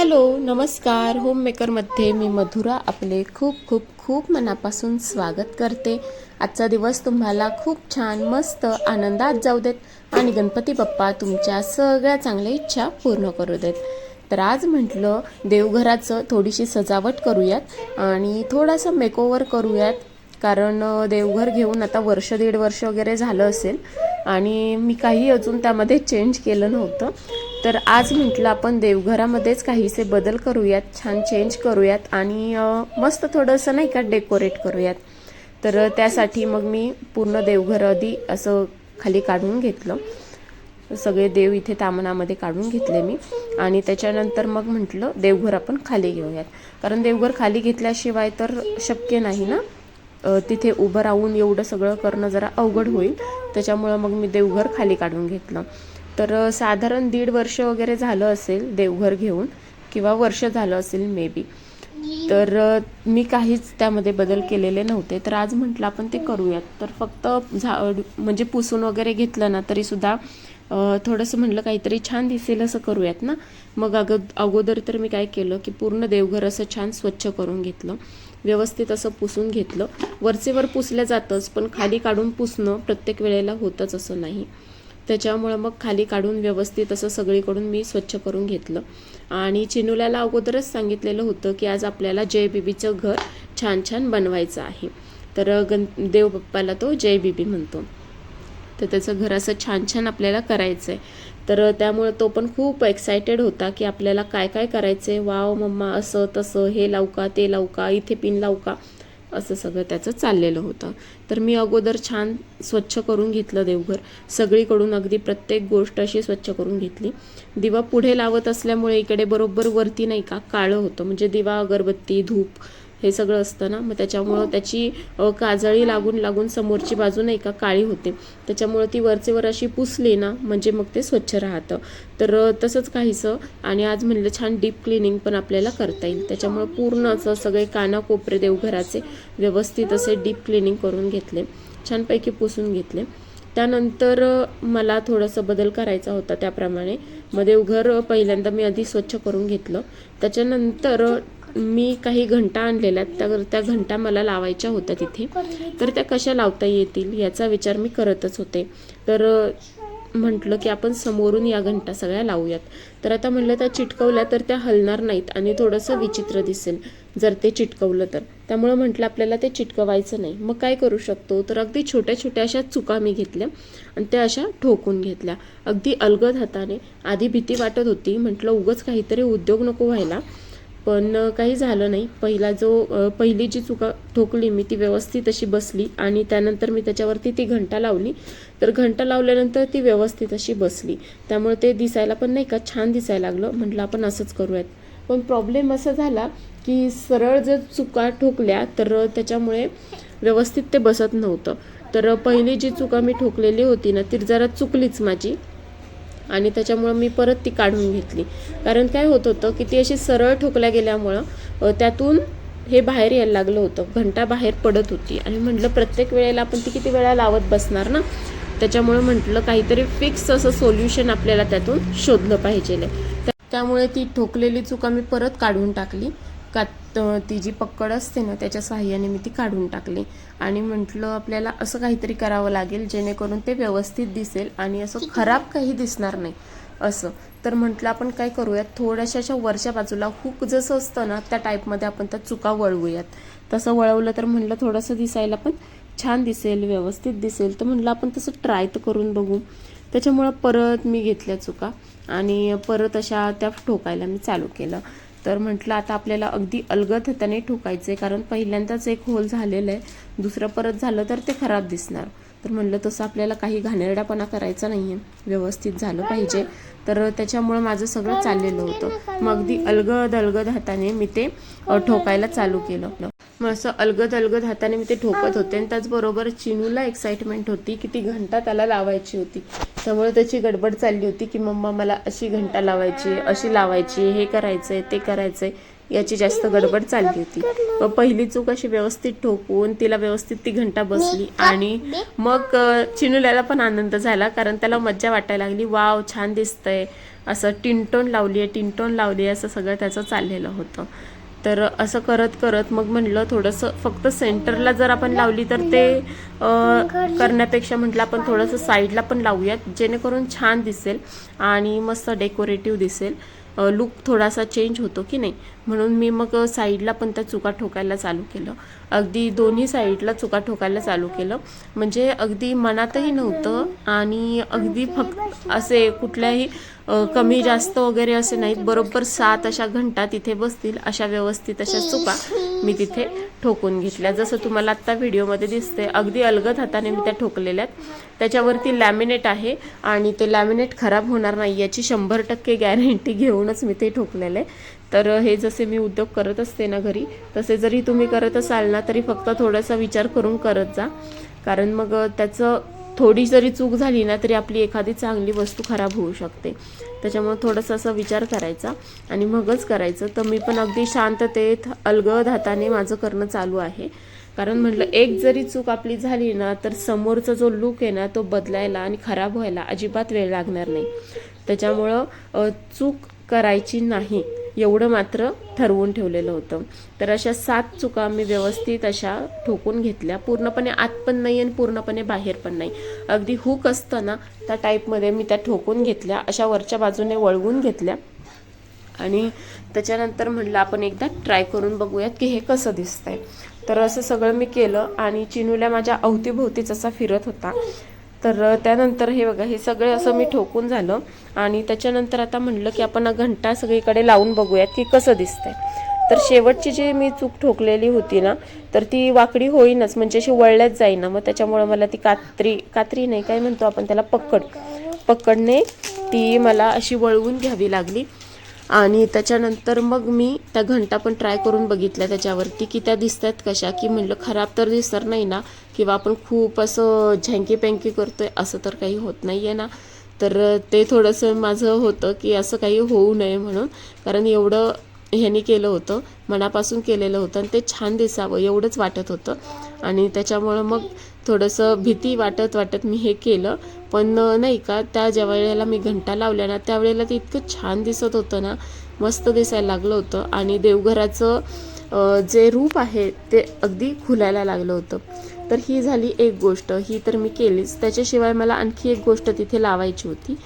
Hello नमस्कार. होममेकरमध्ये मी मधुरा आपले खूप खूप खूप मनापासून स्वागत करते. आजचा दिवस तुम्हाला खूप छान मस्त आनंदात जाऊ देत आणि गणपती बाप्पा तुमच्या सगळ्या चांगल्या इच्छा पूर्ण करू देत. तर आज म्हटलं देवघराचं थोडीशी सजावट करूयात आणि थोडासा मेकओवर करूयात. कारण देवघर घेऊन आता वर्ष दीड वर्ष वगैरे झालं असेल आणि मी काही अजून त्यामध्ये चेंज केलं नव्हतं. तर आज म्हटलं आपण देवघरामध्येच काहीसे बदल करूयात छान चेंज करूयात आणि मस्त थोडंसं नाही का डेकोरेट करूयात. तर त्यासाठी मग मी पूर्ण देवघर आधी असं खाली काढून घेतलं. सगळे देव इथे तामणामध्ये काढून घेतले मी. आणि त्याच्यानंतर मग म्हटलं देवघर आपण खाली घेऊयात. कारण देवघर खाली घेतल्याशिवाय तर शक्य नाही ना? तिथे उभं राहून एवढं सगळं करणं जरा अवघड होईल. त्याच्यामुळं मग मी देवघर खाली काढून घेतलं. तर साधारण दीड वर्ष वगैरे झालं असेल देवघर घेऊन किंवा वर्ष झालं असेल मे बी. तर मी काहीच त्यामध्ये बदल केलेले नव्हते. तर आज म्हटलं आपण ते करूयात. तर फक्त झाड म्हणजे पुसून वगैरे घेतलं ना तरीसुद्धा थोडंसं म्हटलं काहीतरी छान दिसेल असं करूयात ना. मग अगो अगोदर तर मी काय केलं की पूर्ण देवघर असं छान स्वच्छ करून घेतलं. व्यवस्थित असं पुसून घेतलं. वरचेवर पुसलं जातंच पण खाली काढून पुसणं प्रत्येक वेळेला होतंच असं नाही. त्याच्यामुळं मग खाली काढून व्यवस्थित असं सगळीकडून मी स्वच्छ करून घेतलं. आणि चिनुल्याला अगोदरच सांगितलेलं होतं की आज आपल्याला जय बीबीचं घर छान छान बनवायचं आहे. तर गण देवबाप्पाला तो जय बीबी म्हणतो. तर त्याचं घर असं छान छान आपल्याला करायचं आहे तर त्यामुळे तो पण खूप एक्सायटेड होता की आपल्याला काय काय करायचं आहे वाव मम्मा असं तसं हे लावू का ते लावू का इथे पिन लावू का? असं सगळं त्याचं चाललेलं होतं. तर मी अगोदर छान स्वच्छ करून घेतलं देवघर. सगळीकडून अगदी प्रत्येक गोष्ट अशी स्वच्छ करून घेतली. दिवा पुढे लावत असल्यामुळे इकडे बरोबर वरती नाही का काळं होतं. म्हणजे दिवा अगरबत्ती धूप हे सगळं असतं ना. मग त्याच्यामुळं त्याची अ, काजळी लागून लागून समोरची बाजू नाही का काळी होते. त्याच्यामुळं ती वरचे वर अशी पुसली ना म्हणजे मग ते स्वच्छ राहतं. तर तसंच काहीसं. आणि आज म्हणलं छान डीप क्लिनिंग पण आपल्याला करता येईल. त्याच्यामुळं पूर्ण असं सगळे कानाकोपरे देवघराचे व्यवस्थित असे डीप क्लिनिंग करून घेतले. छानपैकी पुसून घेतले. त्यानंतर मला थोडंसं बदल करायचा होता त्याप्रमाणे. मग देवघर पहिल्यांदा मी आधी स्वच्छ करून घेतलं. त्याच्यानंतर मी काही घंटा आणलेल्या आहेत. त्या त्या घंटा मला लावायच्या होत्या तिथे. तर त्या कशा लावता येतील याचा विचार मी करतच होते. तर म्हटलं की आपण समोरून या घंटा सगळ्या लावूयात. तर आता म्हटलं त्या चिटकवल्या तर त्या हलणार नाहीत आणि थोडंसं विचित्र दिसेल जर ते चिटकवलं तर. त्यामुळं म्हटलं आपल्याला ते चिटकवायचं नाही. मग काय करू शकतो? तर अगदी छोट्या छोट्या अशा चुका मी घेतल्या आणि त्या अशा ठोकून घेतल्या. अगदी अलगद हाताने. आधी भीती वाटत होती. म्हटलं उगंच काहीतरी उद्योग नको व्हायला. पण काही झालं नाही. पहिला जो पहिली जी चुका ठोकली मी ती व्यवस्थित अशी बसली आणि त्यानंतर मी त्याच्यावरती ती घंटा लावली. तर घंटा लावल्यानंतर ती व्यवस्थित अशी बसली. त्यामुळे ते दिसायला पण नाही का छान दिसायला लागलं. म्हटलं आपण असंच करूयात. पण प्रॉब्लेम असा झाला की सरळ जर चुका ठोकल्या तर त्याच्यामुळे व्यवस्थित ते बसत नव्हतं. तर पहिली जी चुका मी ठोकलेली होती ना ती जरा चुकलीच माझी. आणि त्याच्यामुळं मी परत ती काढून घेतली. कारण काय होत होतं की ती अशी सरळ ठोकल्या गेल्यामुळं त्यातून हे बाहेर यायला लागलं होतं. घंटा बाहेर पडत होती. आणि म्हटलं प्रत्येक वेळेला आपण ती किती वेळा लावत बसणार ना? त्याच्यामुळं म्हटलं काहीतरी फिक्स असं सोल्युशन आपल्याला त्यातून शोधलं पाहिजे त्या- त्यामुळे ती ठोकलेली चुका मी परत काढून टाकली. का त- ती जी पक्कड असते ना त्याच्या साह्याने मी ती काढून टाकली. आणि म्हटलं आपल्याला असं काहीतरी करावं लागेल जेणेकरून ते व्यवस्थित दिसेल आणि असं खराब काही दिसणार नाही. असं. तर म्हटलं आपण काय करूयात? थोड्याशा अशा वरच्या बाजूला हुक जसं असतं ना त्या टाईपमध्ये आपण त्या चुका वळवूयात. तसं वळवलं तर म्हटलं थोडंसं दिसायला पण छान दिसेल व्यवस्थित दिसेल. तर म्हटलं आपण तसं ट्राय तर करून बघू. त्याच्यामुळं परत मी घेतल्या चुका आणि परत अशा त्या ठोकायला मी चालू केलं. तर म्हटलं आता आपल्याला अगदी अलगद हाताने ठोकायचं आहे कारण पहिल्यांदाच एक होल झालेलं आहे. दुसरं परत झालं तर ते खराब दिसणार. तर म्हणलं तसं आपल्याला काही घाणेरडापणा करायचा नाही आहे व्यवस्थित झालं पाहिजे. तर त्याच्यामुळं माझं सगळं चाललेलं होतं. मग अगदी अलगद अलगद हाताने मी ते ठोकायला चालू केलं. मग असं अलगद अलगद हाताने मी ते ठोकत होते. आणि त्याचबरोबर चिनूला एक्साइटमेंट होती की ती घंटा त्याला लावायची होती. त्यामुळे त्याची गडबड चालली होती की मम्मा मला अशी घंटा लावायची अशी लावायची हे करायचंय ते करायचंय याची जास्त गडबड चालली होती. व पहिली चूक अशी व्यवस्थित ठोकून तिला व्यवस्थित ती घंटा बसली. आणि मग चिनुल्याला पण आनंद झाला कारण त्याला मज्जा वाटायला लागली. वाव छान दिसतंय. असं टिंटोन लावली आहे टिंटोन लावली आहे असं सगळं त्याचं चाललेलं होतं. तर असं करत करत मग म्हणलं थोडंसं फक्त सेंटरला जर आपण लावली तर ते करण्यापेक्षा म्हटलं आपण थोडंसं साईडला पण लावूयात जेणेकरून छान दिसेल आणि मस्त डेकोरेटिव्ह दिसेल. लुक थोडासा चेंज होतो की नाही? म्हणून मी मग साईडला पण त्या चुका ठोकायला चालू केलं. अगदी दोन्ही साईडला चुका ठोकायला चालू केलं. म्हणजे अगदी मनातही नव्हतं आणि अगदी फक्त असे कुठल्याही कमी जास्त वगैरे असे नाहीत. बरोबर सात अशा घंटा तिथे बसतील अशा व्यवस्थित अशा चुका मी तिथे ठोकून घेतल्या. जसं तुम्हाला आत्ता व्हिडिओमध्ये दिसते अगदी अलगद हाताने मी त्या ठोकलेल्या आहेत. त्याच्यावरती लॅमिनेट आहे आणि ते लॅमिनेट खराब होणार नाही याची शंभर टक्के गॅरंटी घेऊनच मी ते ठोकलेलं आहे. तर हे जसे मी उद्योग करत असते ना घरी तसे जरी तुम्ही करत असाल ना तरी फक्त थोडासा विचार करून करत जा. कारण मग त्याचं थोडी जरी चूक झाली ना तरी आपली एखादी चांगली वस्तू खराब होऊ शकते. त्याच्यामुळे थोडंसं असा विचार करायचा आणि मगच करायचं. तर मी पण अगदी शांततेत अलगद हाताने माझं करणं चालू आहे. कारण म्हटलं एक जरी चूक आपली झाली ना तर समोरचा जो लुक आहे ना तो बदलायला आणि खराब व्हायला अजिबात वेळ लागणार नाही. त्याच्यामुळं चूक करायची नाही. एवढं मात्र ठरवून ठेवलेलं होतं. तर अशा सात चुका मी व्यवस्थित अशा ठोकून घेतल्या. पूर्णपणे आत पण नाही आणि पूर्णपणे बाहेर पण नाही. अगदी हुक असतं ना त्या टाईपमध्ये मी त्या ठोकून घेतल्या. अशा वरच्या बाजूने वळवून घेतल्या. आणि त्याच्यानंतर म्हणलं आपण एकदा ट्राय करून बघूयात की हे कसं दिसतंय. तर असं सगळं मी केलं आणि चिनूल्या माझ्या अवतीभोवतीच असा फिरत होता. तर त्यानंतर हे बघा हे सगळे असं मी ठोकून झालं. आणि त्याच्यानंतर आता म्हणलं की आपण घंटा सगळीकडे लावून बघूयात की कसं दिसतंय. तर शेवटची जी मी चूक ठोकलेली होती ना तर ती वाकडी होईनच म्हणजे अशी वळल्याच जाईना. मग त्याच्यामुळं मला ती कात्री कात्री नाही काय म्हणतो आपण त्याला पकड. पकडणे ती मला अशी वळवून घ्यावी लागली. आणि त्याच्यानंतर मग मी त्या घंटा पण ट्राय करून बघितल्या त्याच्यावरती की त्या दिसतात कशा की म्हणलं खराब तर दिसणार नाही ना किंवा आपण खूप असं झँकी पँकी करतोय असं तर काही होत नाही आहे ना. तर ते थोडंसं माझं होतं की असं काही होऊ नये म्हणून कारण एवढं ह्यांनी केलं होतं मनापासून केलेलं होतं आणि ते छान दिसावं एवढंच वाटत होतं. आणि त्याच्यामुळं मग थोडंसं भीती वाटत वाटत मी हे केलं. पण नाही का त्या ज्या वेळेला मी घंटा लावल्या ना त्यावेळेला ते इतकं छान दिसत होतं ना मस्त दिसायला लागलं होतं. आणि देवघराचं जे रूप आहे ते अगदी खुलायला लागलं होतं. तर ही झाली एक गोष्ट. ही तर मी केलीच. त्याच्याशिवाय मला आणखी एक गोष्ट तिथे लावायची होती.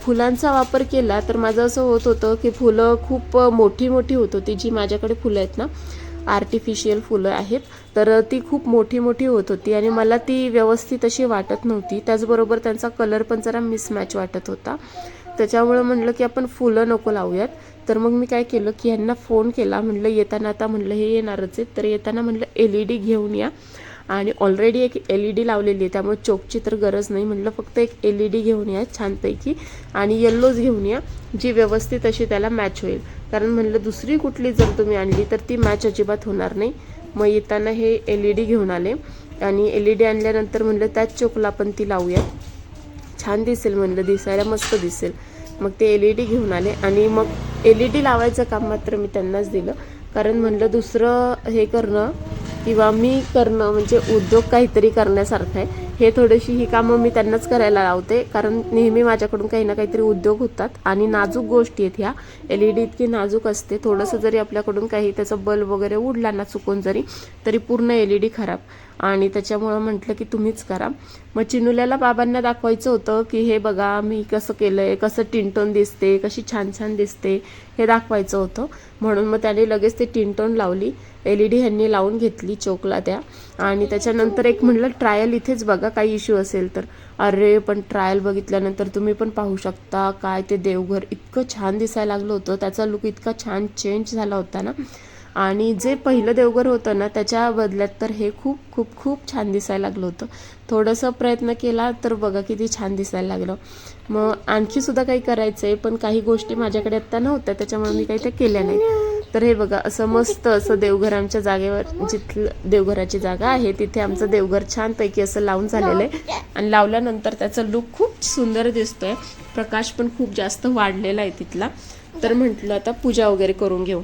फुलांचा वापर केला तर माझं असं होत होतं की फुलं खूप मोठी मोठी होत होती जी माझ्याकडे फुलं आहेत ना. आर्टिफिशियल फुलं आहेत. तर ती खूप मोठी मोठी होत होती आणि मला ती व्यवस्थित अशी वाटत नव्हती. त्याचबरोबर त्यांचा कलर पण जरा मिसमॅच वाटत होता. त्याच्यामुळं म्हणलं की आपण फुलं नको लावूयात. तर मग मी काय केलं की यांना फोन केला. म्हणलं येताना आता म्हणलं हे येणारच आहेत. तर येताना म्हणलं एल ई डी घेऊन या. आणि ऑलरेडी एक एल ई डी लावलेली आहे. त्यामुळे चोकची तर गरज नाही. म्हटलं फक्त एक एल ई डी घेऊन या छानपैकी. आणि येल्लोच घेऊन या. जी व्यवस्थित अशी त्याला मॅच होईल. कारण म्हणलं दुसरी कुठली जर तुम्ही आणली तर ती मॅच अजिबात होणार नाही. मग येताना हे एल ई डी घेऊन आले. आणि एल ई डी आणल्यानंतर म्हणलं त्याच चोकला पण ती लावूया छान दिसेल म्हणलं दिसायला मस्त दिसेल. मग ते एल ई डी घेऊन आले. आणि मग एल ई डी लावायचं काम मात्र मी त्यांनाच दिलं. कारण म्हणलं दुसरं हे करणं किंवा मी करणं म्हणजे उद्योग काहीतरी करण्यासारखं आहे. हे थोडीशी ही कामं मी त्यांनाच करायला लावते. कारण नेहमी माझ्याकडून काही ना काहीतरी उद्योग होतात आणि नाजूक गोष्टी आहेत ह्या. एल ई डी इतकी नाजूक असते. थोडंसं जरी आपल्याकडून काही त्याचा बल्ब वगैरे उडला ना चुकून जरी तरी पूर्ण एल ई डी खराब. आणि त्याच्यामुळं म्हटलं की तुम्हीच करा. मग चिनुल्याला बाबांना दाखवायचं होतं की हे बघा मी कसं केलं आहे कसं टिंटोन दिसते? कशी छान छान दिसते? हे दाखवायचं होतं. म्हणून मग त्याने लगेच ते टिंटोन लावली. एल ई डी ह्यांनी लावून घेतली चोकला त्या. आणि त्याच्यानंतर एक म्हणलं ट्रायल इथेच बघा काही इश्यू असेल तर. अरे पण ट्रायल बघितल्यानंतर तुम्ही पण पाहू शकता. काय ते देवघर इतकं छान दिसायला लागलं होतं. त्याचा लुक इतका छान चेंज झाला होता ना. आणि जे पहिलं देवघर होतं ना त्याच्या बदल्यात तर हे खूप खूप खूप छान दिसायला लागलं होतं. थोडंसं प्रयत्न केला तर बघा किती छान दिसायला लागलं. मग आणखी सुद्धा काही करायचं आहे पण काही गोष्टी माझ्याकडे आत्ता नव्हत्या त्याच्यामुळे मी काही त्या केल्या नाही तर हे बघा असं मस्त असं देवघर आमच्या जागेवर जिथलं देवघराची जागा आहे तिथे आमचं देवघर छानपैकी असं लावून झालेलं आहे. आणि लावल्यानंतर त्याचा लुक खूप सुंदर दिसतोय. प्रकाश पण खूप जास्त वाढलेला आहे तिथला. तर म्हटलं आता पूजा वगैरे करून घेऊ.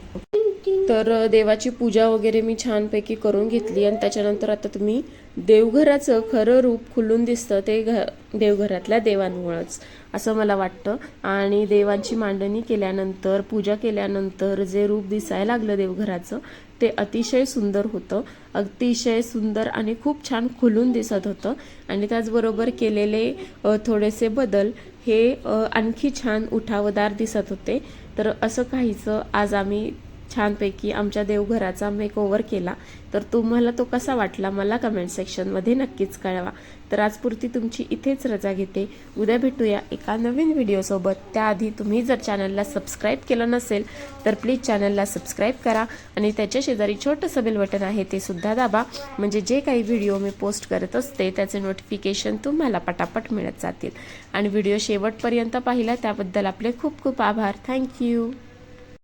तर देवाची पूजा वगैरे मी छानपैकी करून घेतली आणि त्याच्यानंतर आता तुम्ही देवघराचं खरं रूप खुलून दिसतं ते घ देवघरातल्या देवांमुळंच असं मला वाटतं. आणि देवांची मांडणी केल्यानंतर पूजा केल्यानंतर जे रूप दिसायला लागलं देवघराचं ते अतिशय सुंदर होतं. अतिशय सुंदर आणि खूप छान खुलून दिसत होतं. आणि त्याचबरोबर केलेले थोडेसे बदल हे आणखी छान उठावदार दिसत होते. तर असं काहीचं आज आम्ही छानपैकी आमच्या देवघराचा मेकओव्हर केला. तर तुम्हाला तो कसा वाटला मला कमेंट सेक्शनमध्ये नक्कीच कळवा. तर आजपुरती तुमची इथेच रजा घेते. उद्या भेटूया एका नवीन व्हिडिओसोबत त्याआधी तुम्ही जर चॅनलला सबस्क्राईब केलं नसेल तर प्लीज चॅनलला सबस्क्राईब करा आणि त्याच्या शेजारी छोटंसं बेल बटन आहे ते सुद्धा दाबा. म्हणजे जे काही व्हिडिओ मी पोस्ट करत असते त्याचे नोटिफिकेशन तुम्हाला पटापट मिळत जातील. आणि व्हिडिओ शेवटपर्यंत पाहिला त्याबद्दल आपले खूप खूप आभार. थँक्यू